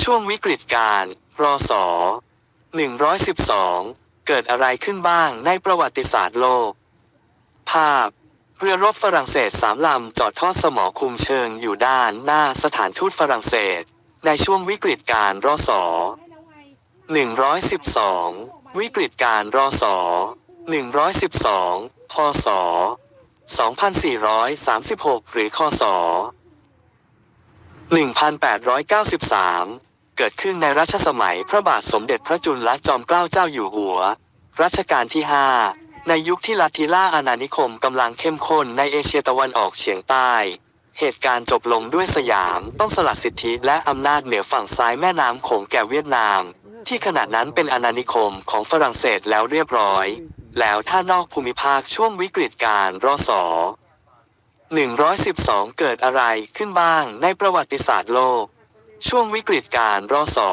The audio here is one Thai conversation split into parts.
ช่วงวิกฤตการรอสอ112 เกิดอะไรขึ้นบ้างในประวัติศาสตร์โลก ภาพ เรือรบฝรั่งเศสสามลำจอดทอดสมอคุมเชิงอยู่ด้านหน้าสถานทูตฝรั่งเศส ในช่วงวิกฤตการรอสอ112 วิกฤตการรอสอ112 พศ 2436 หรือคศ 1893 เกิดขึ้นในรัชสมัยพระบาทสมเด็จพระจุลจอมเกล้าเจ้าอยู่หัว รัชกาลที่ 5 ในยุคที่ลัทธิล่าอาณานิคมกำลังเข้มข้นในเอเชียตะวันออกเฉียงใต้ เหตุการณ์จบลงด้วยสยามต้องสละสิทธิและอำนาจเหนือฝั่งซ้ายแม่น้ำโขงแก่เวียดนาม ที่ขณะนั้นเป็นอาณานิคมของฝรั่งเศสแล้วเรียบร้อย แล้วถ้านอกภูมิภาคช่วงวิกฤตการ์รอสอ 112 เกิดอะไรขึ้นบ้างในประวัติศาสตร์โลก ช่วงวิกฤตการ์รอสอ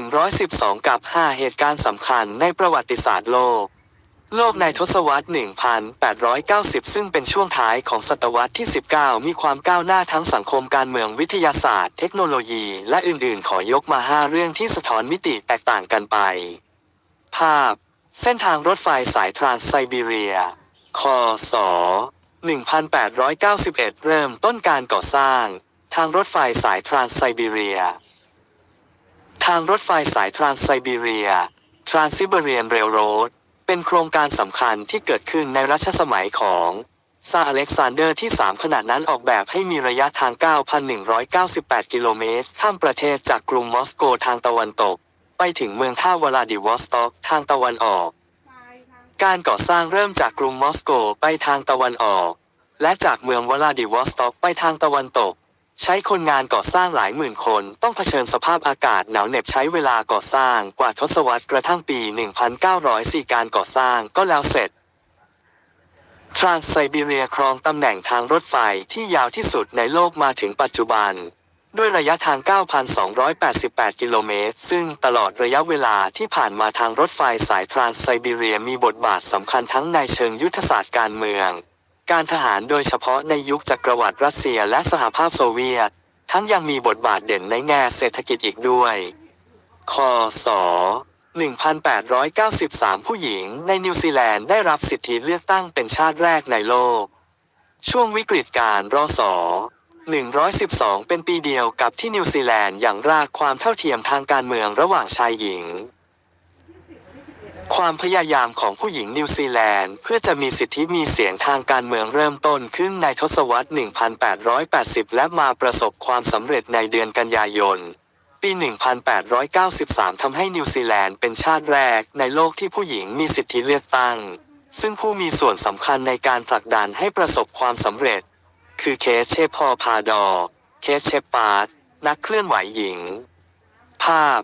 112 กับ 5 เหตุการณ์สำคัญในประวัติศาสตร์โลก โลกในทศวรรษ 1890 ซึ่งเป็นช่วงท้ายของศตวรรษที่ 19 มีความก้าวหน้าทั้งสังคมการเมืองวิทยาศาสตร์ เทคโนโลยี และอื่นๆ ขอยกมา 5 เรื่องที่สะท้อนมิติแตกต่างกันไป ภาพ เส้นทางรถไฟสายทรานส์ไซบีเรีย คศ 1891 เริ่มต้นการก่อสร้าง ทางรถไฟสายทรานไซบีเรีย ทางรถไฟสายทรานไซบีเรีย ทรานซิเบเรียนเรลโรดเป็นโครงการสำคัญที่เกิดขึ้นในรัชสมัยของซาร์อเล็กซานเดอร์ที่ 3 ขณะนั้นออกแบบให้มีระยะทาง 9,198 กิโลเมตร ข้ามประเทศจากกรุงมอสโกทางตะวันตก ไปถึงเมืองท่าวลาดิวอสต็อกทางตะวันออก การก่อสร้างเริ่มจากกรุงมอสโกไปทางตะวันออก และจากเมืองวลาดิวอสต็อกไปทางตะวันตก ใช้คนงานก่อสร้างหลายหมื่นคนต้องเผชิญสภาพอากาศหนาวเหน็บใช้เวลาก่อสร้างกว่าทศวรรษกระทั่งปี 1904 การก่อสร้างก็แล้วเสร็จทรานส์ไซบีเรียครองตำแหน่งทางรถไฟที่ยาวที่สุดในโลกมาถึงปัจจุบัน ด้วยระยะทาง 9,288 กิโลเมตร ซึ่งตลอดระยะเวลาที่ผ่านมาทางรถไฟสายทรานไซบีเรียมีบทบาทสำคัญทั้งในเชิงยุทธศาสตร์การเมือง การทหารโดยเฉพาะในยุคจักรวรรดิรัสเซียและสหภาพโซเวียต ทั้งยังมีบทบาทเด่นในแง่เศรษฐกิจอีกด้วย คศ1893 ผู้หญิงในนิวซีแลนด์ได้รับสิทธิเลือกตั้งเป็นชาติแรกในโลก ช่วงวิกฤตการรอสอ 112 เป็นปีเดียวกับที่นิวซีแลนด์อย่างรากความเท่าเทียมทางการเมืองระหว่างชายหญิง ความพยายามของผู้หญิงนิวซีแลนด์เพื่อจะมีสิทธิมีเสียงทางการเมืองเริ่มต้นขึ้นในทศวรรษ 1880 และมาประสบความสำเร็จในเดือนกันยายน ปี 1893 ทำให้นิวซีแลนด์เป็นชาติแรกในโลกที่ผู้หญิงมีสิทธิเลือกตั้ง ซึ่งผู้มีส่วนสำคัญในการผลักดันให้ประสบความสำเร็จ คือเคสเชพอพาดอ เคสเชปปาร์ดนักเคลื่อนไหวหญิง ภาพ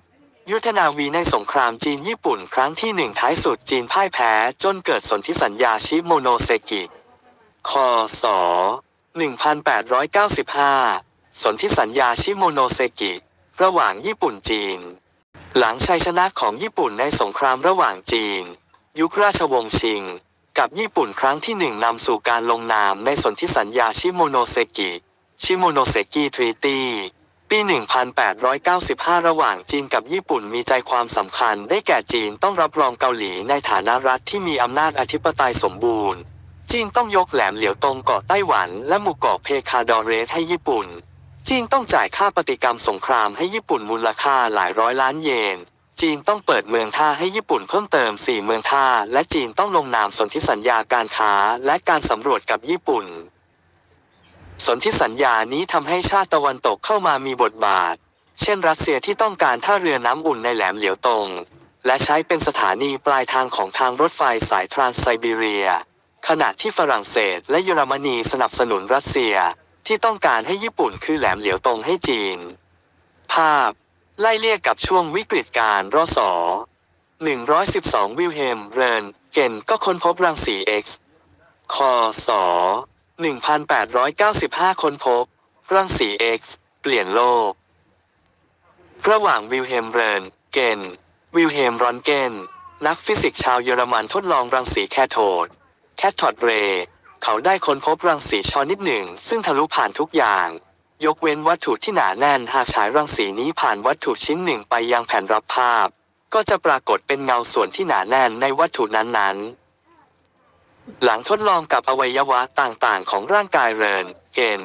ยุทธนาวีในสงครามจีนญี่ปุ่นครั้งที่หนึ่งท้ายสุดจีนพ่ายแพ้จนเกิดสนธิสัญญาชิโมโนเซกิ คศ 1895 สนธิสัญญาชิโมโนเซกิ ระหว่างญี่ปุ่นจีน หลังชัยชนะของญี่ปุ่นในสงครามระหว่างจีน ยุคราชวงศ์ชิง กับญี่ปุ่นครั้งที่หนึ่งนำสู่การลงนามในสนธิสัญญาชิโมโนเซกิ ชิโมโนเซกิทรีตีปี 1895 ระหว่างจีนกับญี่ปุ่นมีใจความสำคัญได้แก่จีนต้องรับรองเกาหลีในฐานะรัฐที่มีอำนาจอธิปไตยสมบูรณ์ จีนต้องยกแหลมเหลียวตรงเกาะไต้หวัน และหมู่เกาะเพคาดอร์เรสให้ญี่ปุ่น จีนต้องจ่ายค่าปฏิกรรมสงครามให้ญี่ปุ่นมูลค่าหลายร้อยล้านเยน จีนต้องเปิดเมืองท่าให้ญี่ปุ่นเพิ่มเติม 4 เมืองท่า และจีนต้องลงนามสนธิสัญญาการค้าและการสำรวจกับญี่ปุ่น สนธิสัญญานี้ทำให้ชาติตะวันตกเข้ามามีบทบาท เช่นรัสเซียที่ต้องการท่าเรือน้ำอุ่นในแหลมเหลียวตง และใช้เป็นสถานีปลายทางของทางรถไฟสายทรานไซบีเรีย ขณะที่ฝรั่งเศสและเยอรมนีสนับสนุนรัสเซียที่ต้องการให้ญี่ปุ่นคือแหลมเหลียวตงให้จีน ภาพ ไล่เลี่ยกับช่วงวิกฤตการรอสอ112 วิลเฮมเรนเกนก็ค้นพบรังสี X คศ1895 ค้นพบ รังสี X เปลี่ยนโลก ระหว่างวิลเฮมเรนเกนวิลเฮมรอนเกนนักฟิสิกส์ชาวเยอรมันทดลองรังสีแคโทด แคทอดเรย์เขาได้ค้นพบรังสีชนิดหนึ่ง ซึ่งทะลุผ่านทุกอย่าง ยกเว้นวัตถุที่หนาแน่นหากฉายรังสีนี้ผ่านวัตถุชิ้นหนึ่งไปยังแผ่นรับภาพ ก็จะปรากฏเป็นเงาส่วนที่หนาแน่นในวัตถุนั้นๆ หลังทดลองกับอวัยวะต่างๆ ของร่างกายเรนเกน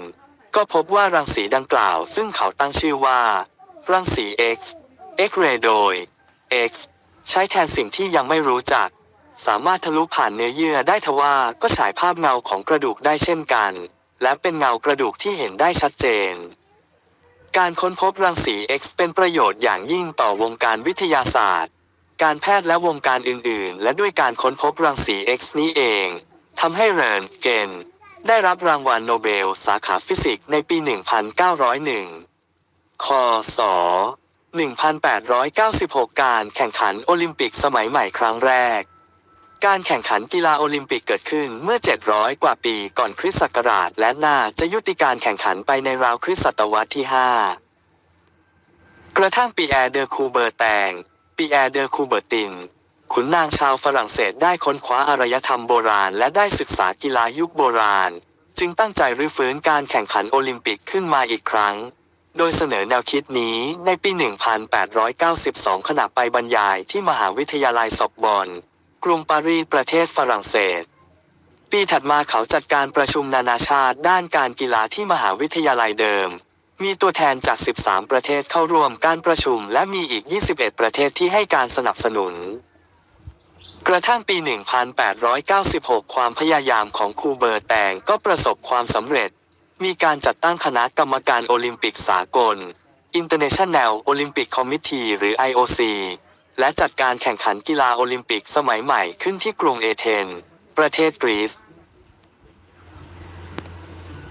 ก็พบว่ารังสีดังกล่าว ซึ่งเขาตั้งชื่อว่า รังสี X X-ray โดย X ใช้แทนสิ่งที่ยังไม่รู้จัก สามารถทะลุผ่านเนื้อเยื่อได้ทว่าก็ฉายภาพเงาของกระดูกได้เช่นกัน และเป็นเงากระดูกที่เห็นได้ชัดเจน การค้นพบรังสี X เป็นประโยชน์อย่างยิ่งต่อวงการวิทยาศาสตร์ การแพทย์และวงการอื่นๆ และด้วยการค้นพบรังสี X นี้เองทำให้เรนเกนได้รับรางวัลโนเบล สาขาฟิสิกส์ในปี 1901 คศ 1896 การแข่งขันโอลิมปิกสมัยใหม่ครั้งแรก การแข่งขันกีฬาโอลิมปิกเกิดขึ้นเมื่อ 700 กว่าปีก่อนคริสต์ศักราช และน่าจะยุติการแข่งขันไปในราวคริสต์ศตวรรษที่ 5 กระทั่งปีแอร์เดอคูเบอร์แตงปีแอร์เดอคูเบอร์ตินขุนนางชาวฝรั่งเศสได้ค้นคว้าอารยธรรมโบราณ และได้ศึกษากีฬายุคโบราณ จึงตั้งใจรื้อฟื้นการแข่งขันโอลิมปิกขึ้นมาอีกครั้ง โดยเสนอแนวคิดนี้ในปี 1892 ขณะไปบรรยายที่มหาวิทยาลัยซอบบอน กรุงปารีสประเทศฝรั่งเศส ปีถัดมาเขาจัดการประชุมนานาชาติด้านการกีฬาที่มหาวิทยาลัยเดิม มีตัวแทนจาก 13 ประเทศเข้าร่วมการประชุมและมีอีก 21 ประเทศที่ให้การสนับสนุน กระทั่งปี 1896 ความพยายามของคูเบอร์แตงก็ประสบความสำเร็จ มีการจัดตั้งคณะกรรมการโอลิมปิกสากล International Olympic Committee หรือ IOC และจัดการแข่งขันกีฬาโอลิมปิกสมัยใหม่ขึ้นที่กรุงเอเธนส์ประเทศกรีซ